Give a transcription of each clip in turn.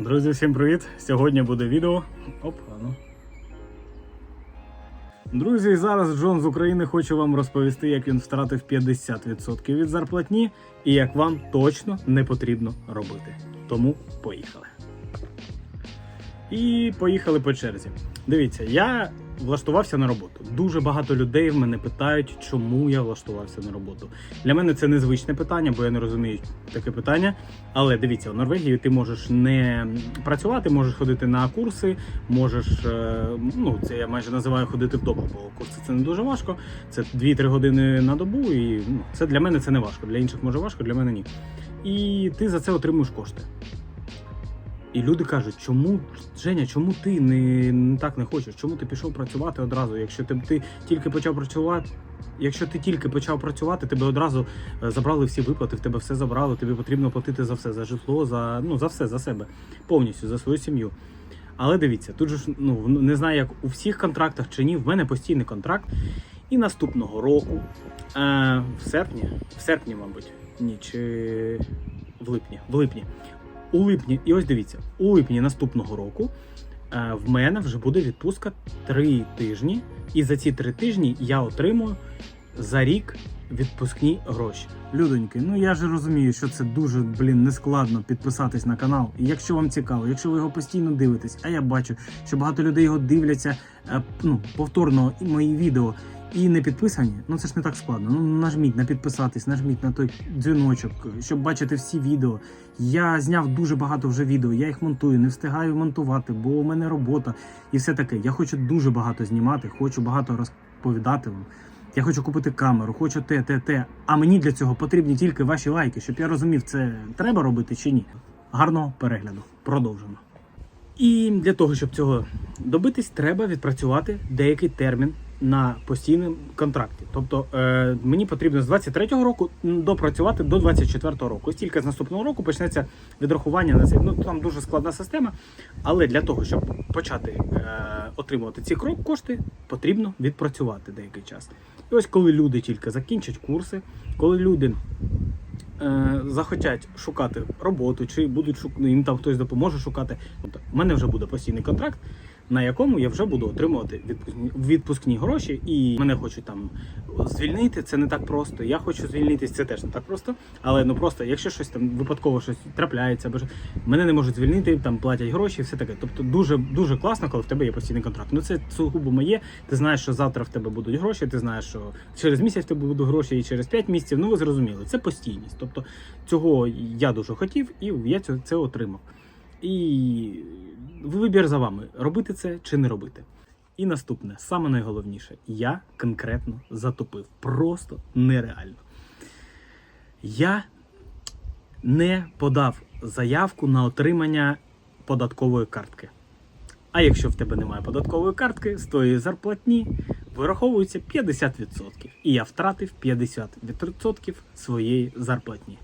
Друзі, всім привіт! Сьогодні буде відео. Оп, ну. Друзі, зараз Джон з України хоче вам розповісти, як він втратив 50% від зарплатні і як вам точно не потрібно робити. Тому поїхали. І поїхали по черзі. Дивіться, я влаштувався на роботу. Дуже багато людей в мене питають, чому я влаштувався на роботу. Для мене це незвичне питання, бо я не розумію таке питання. Але дивіться, в Норвегії ти можеш не працювати, можеш ходити на курси, можеш, е, ну це я майже називаю ходити вдома, бо курси це не дуже важко. Це 2-3 години на добу, і ну, це для мене це не важко. Для інших може важко, для мене ні. І ти за це отримуєш кошти. І люди кажуть, чому Женя, чому ти не, не так не хочеш? Чому ти пішов працювати одразу? Якщо ти, ти тільки почав працювати, якщо ти тільки почав працювати, тебе одразу е, забрали всі виплати, в тебе все забрали, тобі потрібно платити за все, за житло, за ну за все, за себе, повністю за свою сім'ю. Але дивіться, тут же ну не знаю, як у всіх контрактах чи ні, в мене постійний контракт. І наступного року, е, в серпні, в серпні, мабуть, ні, чи в липні, в липні. У липні, і ось дивіться, у липні наступного року е, в мене вже буде відпустка три тижні, і за ці три тижні я отримую за рік відпускні гроші. Людоньки, ну я ж розумію, що це дуже блін нескладно підписатись на канал. І якщо вам цікаво, якщо ви його постійно дивитесь, а я бачу, що багато людей його дивляться е, ну, повторно мої відео. І не підписані, ну це ж не так складно. Ну нажміть на підписатись, нажміть на той дзвіночок, щоб бачити всі відео. Я зняв дуже багато вже відео, я їх монтую, не встигаю монтувати, бо у мене робота і все таке. Я хочу дуже багато знімати, хочу багато розповідати вам. Я хочу купити камеру, хочу те, те, те. А мені для цього потрібні тільки ваші лайки, щоб я розумів, це треба робити чи ні. Гарного перегляду. Продовжимо. І для того, щоб цього добитись, треба відпрацювати деякий термін на постійному контракті. Тобто е, мені потрібно з 23-го року допрацювати до 24-го року. Ось тільки з наступного року почнеться відрахування на це. Ну там дуже складна система. Але для того, щоб почати е, отримувати ці крок кошти, потрібно відпрацювати деякий час. І ось коли люди тільки закінчать курси, коли люди е, захотять шукати роботу, чи будуть шук... ну, їм там хтось допоможе шукати. Тобто, в мене вже буде постійний контракт, на якому я вже буду отримувати відпускні, відпускні гроші, і мене хочуть там звільнити. Це не так просто. Я хочу звільнитись, це теж не так просто. Але ну просто, якщо щось там випадково щось трапляється, або ж мене не можуть звільнити, там платять гроші, все таке. Тобто дуже дуже класно, коли в тебе є постійний контракт. Ну це сугубо моє. Ти знаєш, що завтра в тебе будуть гроші. Ти знаєш, що через місяць в тебе будуть гроші, і через 5 місяців. Ну ви зрозуміли, це постійність. Тобто цього я дуже хотів, і я це отримав. І вибір за вами, робити це чи не робити. І наступне, саме найголовніше, я конкретно затопив. Просто нереально. Я не подав заявку на отримання податкової картки. А якщо в тебе немає податкової картки, з твоєї зарплатні вираховується 50%. І я втратив 50% своєї зарплатні.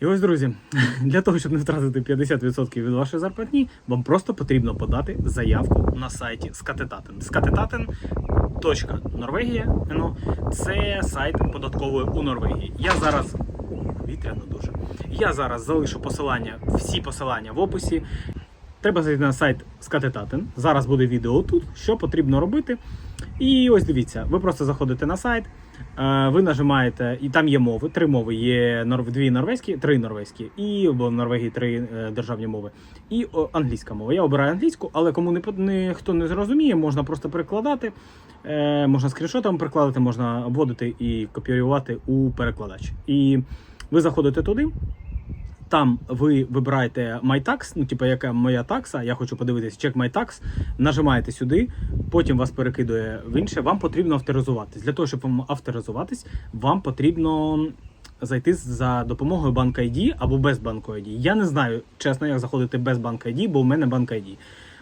І ось, друзі, для того, щоб не втратити 50% від вашої зарплатні, вам просто потрібно подати заявку на сайті Скатетатен. Skatetaten.Норвегія ну, це сайт податкової у Норвегії. Я зараз вітряно дуже. Я зараз залишу посилання, всі посилання в описі. Треба зайти на сайт Skatetaten. Зараз буде відео тут, що потрібно робити. І ось дивіться, ви просто заходите на сайт. Е, Ви нажимаєте, і там є мови, три мови. Є дві норвезькі, три норвезькі, і в Норвегії три е, державні мови, і англійська мова. Я обираю англійську, але кому не хто не зрозуміє, можна просто перекладати, е, можна скріншотом перекладати, можна обводити і копіювати у перекладач. І ви заходите туди. Там ви вибираєте MyTax, ну типу, яка моя такса, я хочу подивитися, чек MyTax, нажимаєте сюди, потім вас перекидує в інше. Вам потрібно авторизуватись. Для того, щоб вам авторизуватись, вам потрібно зайти за допомогою банк ID або без банку ID. Я не знаю, чесно, як заходити без банк ID, бо в мене банк ID.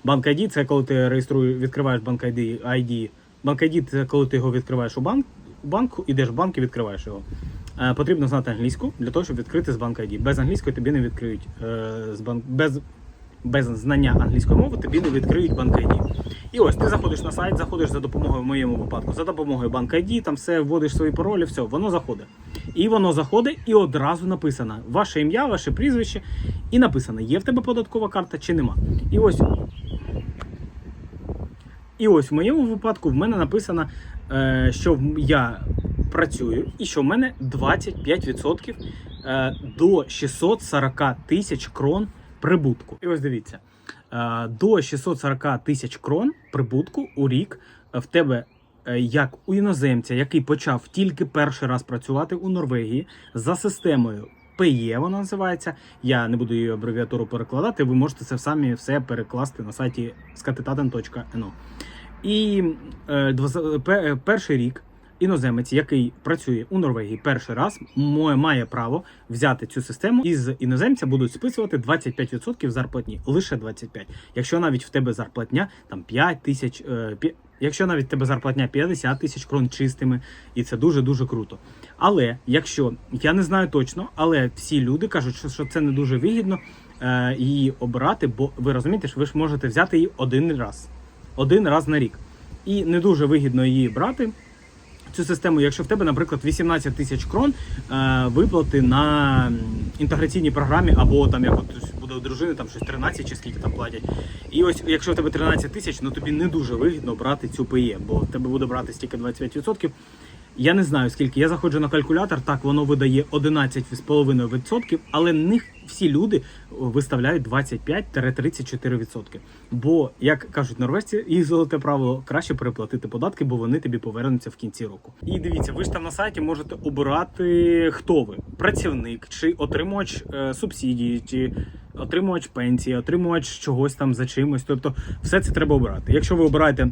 Банк ID це коли ти реєструєш, відкриваєш банк ID, ID. Банк ID це коли ти його відкриваєш у банк, банку, ідеш в банк і відкриваєш його. Е, Потрібно знати англійську для того, щоб відкрити з банк ID. Без англійської тобі не відкриють. Е, З банк... без... без знання англійської мови тобі не відкриють банк ID. І ось ти заходиш на сайт, заходиш за допомогою в моєму випадку, за допомогою банк ID, там все вводиш свої паролі, все, воно заходить. І воно заходить і одразу написано ваше ім'я, ваше прізвище, і написано, є в тебе податкова карта чи нема. І ось і ось в моєму випадку в мене написано, е, що я працюю і що в мене 25% е, до 640 тисяч крон прибутку. І ось дивіться, е, до 640 тисяч крон прибутку у рік е, в тебе. Як у іноземця, який почав тільки перший раз працювати у Норвегії за системою PE, вона називається. Я не буду її абревіатуру перекладати. Ви можете це самі все перекласти на сайті skatetaten.no. І е, перший рік іноземець, який працює у Норвегії перший раз, має право взяти цю систему і з іноземця будуть списувати 25% зарплатні, лише 25%. Якщо навіть в тебе зарплатня там 5 тисяч, е, якщо навіть тебе зарплатня 50 тисяч крон чистими, і це дуже дуже круто. Але якщо я не знаю точно, але всі люди кажуть, що, це не дуже вигідно е, її обирати, бо ви розумієте, що ви ж можете взяти її один раз один раз на рік. І не дуже вигідно її брати. Цю систему, якщо в тебе, наприклад, 18 тисяч крон е, виплати на інтеграційній програмі, або там як от буде у дружини, там щось 13 чи скільки там платять. І ось якщо в тебе 13 тисяч, ну тобі не дуже вигідно брати цю ПЄ, бо в тебе буде брати стільки 25%. Я не знаю скільки. Я заходжу на калькулятор, так воно видає 11,5%, але не всі люди виставляють 25-34%. Бо, як кажуть норвежці, їх золоте правило краще переплатити податки, бо вони тобі повернуться в кінці року. І дивіться, ви ж там на сайті можете обирати, хто ви: працівник, чи отримувач е, субсидії, чи отримувач пенсії, отримувач чогось там за чимось. Тобто, все це треба обирати. Якщо ви обираєте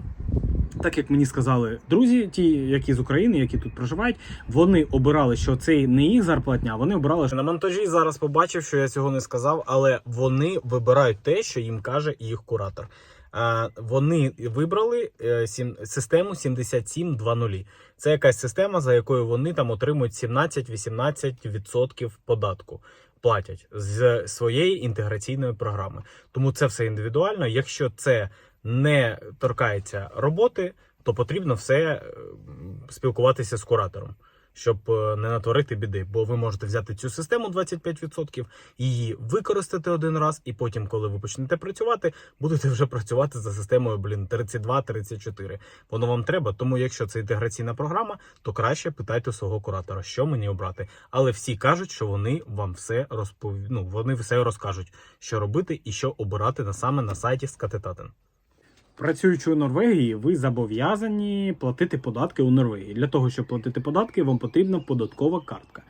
так як мені сказали друзі, ті, які з України, які тут проживають, вони обирали, що це не їх зарплатня, вони обирали що на монтажі. Зараз побачив, що я цього не сказав, але вони вибирають те, що їм каже їх куратор. А, Вони вибрали е, сім- систему 7720. Це якась система, за якою вони там отримують 17-18% податку. Платять з своєї інтеграційної програми. Тому це все індивідуально. Якщо це не торкається роботи, то потрібно все е, спілкуватися з куратором, щоб е, не натворити біди. Бо ви можете взяти цю систему 25%, її використати один раз, і потім, коли ви почнете працювати, будете вже працювати за системою блін 32-34. Воно вам треба. Тому, якщо це інтеграційна програма, то краще питайте свого куратора, що мені обрати. Але всі кажуть, що вони вам все розпов... ну, вони все розкажуть, що робити і що обирати на саме на сайті Скатетатен. Працюючи у Норвегії, ви зобов'язані платити податки у Норвегії. Для того, щоб платити податки, вам потрібна податкова картка.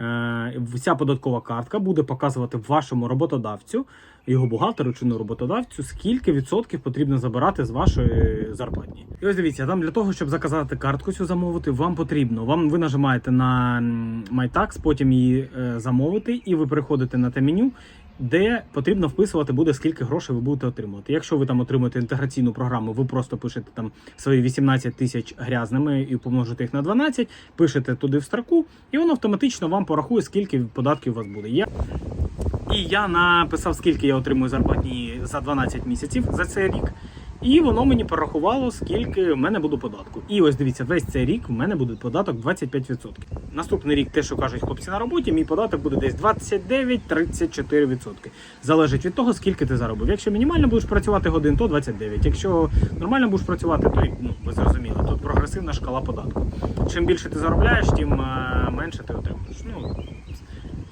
Е, Ця податкова картка буде показувати вашому роботодавцю, його бухгалтеру чи не роботодавцю, скільки відсотків потрібно забирати з вашої зарплатні. І ось дивіться, там для того, щоб заказати картку цю замовити, вам потрібно. Вам ви нажимаєте на MyTax, потім її е, замовити, і ви переходите на те меню, де потрібно вписувати буде скільки грошей ви будете отримувати. Якщо ви там отримуєте інтеграційну програму, ви просто пишете там свої 18 тисяч грязними і помножите їх на 12, пишете туди в строку, і воно автоматично вам порахує, скільки податків у вас буде. Я і я написав, скільки я отримую зарплатні за 12 місяців за цей рік. І воно мені порахувало, скільки в мене буде податку. І ось дивіться, весь цей рік в мене буде податок 25%. Наступний рік, те, що кажуть хлопці на роботі, мій податок буде десь 29-34%. Залежить від того, скільки ти заробив. Якщо мінімально будеш працювати годин, то 29. Якщо нормально будеш працювати, то ну ви зрозуміли, тут прогресивна шкала податку. Чим більше ти заробляєш, тим е, менше ти отримуєш. Ну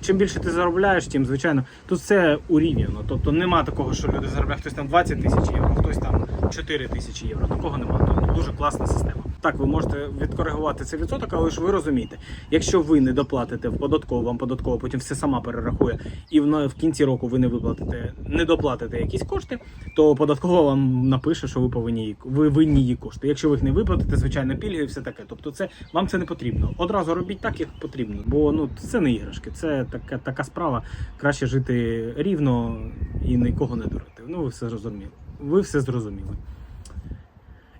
чим більше ти заробляєш, тим звичайно тут все урівняно. Тобто нема такого, що люди заробляють хтось там 20 тисяч євро, хтось там 4 тисячі євро. Такого нема. Тобто дуже класна система. Так, ви можете відкоригувати цей відсоток, але ж ви розумієте, якщо ви не доплатите в податкову, вам податково потім все сама перерахує, і в, в кінці року ви не виплатите, не доплатите якісь кошти, то податкова вам напише, що ви повинні ви винні її кошти. Якщо ви їх не виплатите, звичайно, пільги і все таке. Тобто, це вам це не потрібно. Одразу робіть так, як потрібно. Бо ну це не іграшки, це така така справа. Краще жити рівно і нікого не дурити. Ну ви все зрозуміли. Ви все зрозуміли.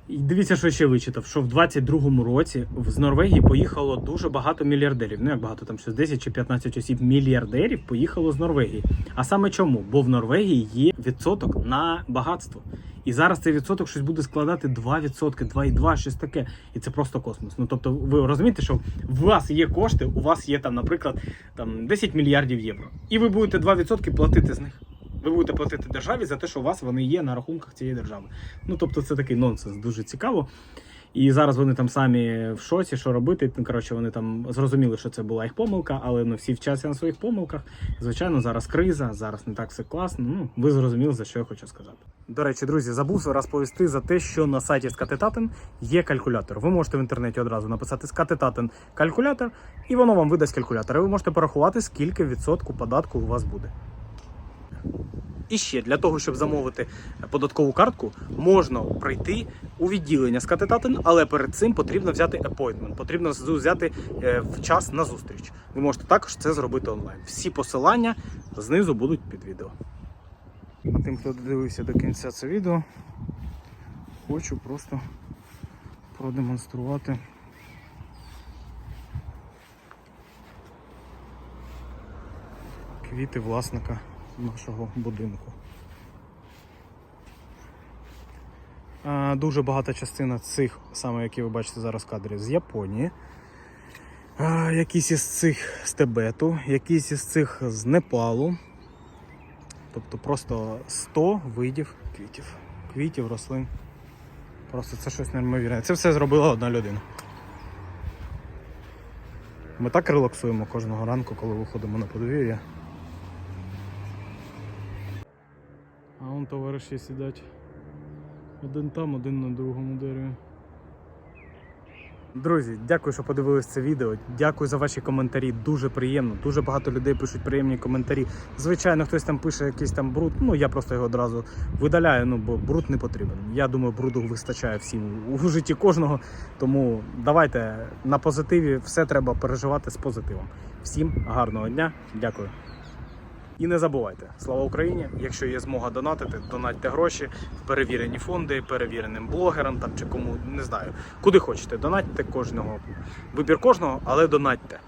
І дивіться, що ще вичитав, що в 22-му році в- з Норвегії поїхало дуже багато мільярдерів. Ну як багато там щось 10 чи 15 осіб мільярдерів поїхало з Норвегії. А саме чому? Бо в Норвегії є відсоток на багатство. І зараз цей відсоток щось буде складати 2%, 2,2, щось таке. І це просто космос. Ну тобто, ви розумієте, що у вас є кошти, у вас є там, наприклад, там 10 мільярдів євро. І ви будете 2% платити з них. Ви будете платити державі за те, що у вас вони є на рахунках цієї держави. Ну тобто, це такий нонсенс, дуже цікаво. І зараз вони там самі в шоці, що робити. Ну, коротше, вони там зрозуміли, що це була їх помилка, але ну всі вчаться на своїх помилках. Звичайно, зараз криза, зараз не так все класно. Ну, ви зрозуміли, за що я хочу сказати. До речі, друзі, забув розповісти за те, що на сайті Скатетатен є калькулятор. Ви можете в інтернеті одразу написати Скатетатен калькулятор, і воно вам видасть калькулятор. І ви можете порахувати, скільки відсотку податку у вас буде. І ще для того, щоб замовити податкову картку, можна прийти у відділення з Катетатен, але перед цим потрібно взяти appointment, потрібно взяти е, в час на зустріч. Ви можете також це зробити онлайн. Всі посилання знизу будуть під відео. А тим, хто додивився до кінця це відео, хочу просто продемонструвати. Квіти власника нашого будинку. Дуже багата частина цих, саме які ви бачите зараз в кадрі, з Японії. Якісь із цих з Тибету, якісь із цих з Непалу. Тобто просто 100 видів квітів. Квітів, рослин. Просто це щось неймовірне. Це все зробила одна людина. Ми так релаксуємо кожного ранку, коли виходимо на подвір'я. Вон товариші сидять. Один там, один на другому дереві. Друзі, дякую, що подивились це відео. Дякую за ваші коментарі. Дуже приємно. Дуже багато людей пишуть приємні коментарі. Звичайно, хтось там пише якийсь там бруд. Ну я просто його одразу видаляю. Ну бо бруд не потрібен. Я думаю, бруду вистачає всім у житті кожного. Тому давайте на позитиві все треба переживати з позитивом. Всім гарного дня. Дякую. І не забувайте, слава Україні! Якщо є змога донатити, донатьте гроші в перевірені фонди, перевіреним блогерам там чи кому не знаю. Куди хочете, донатьте кожного. Вибір кожного, але донатьте.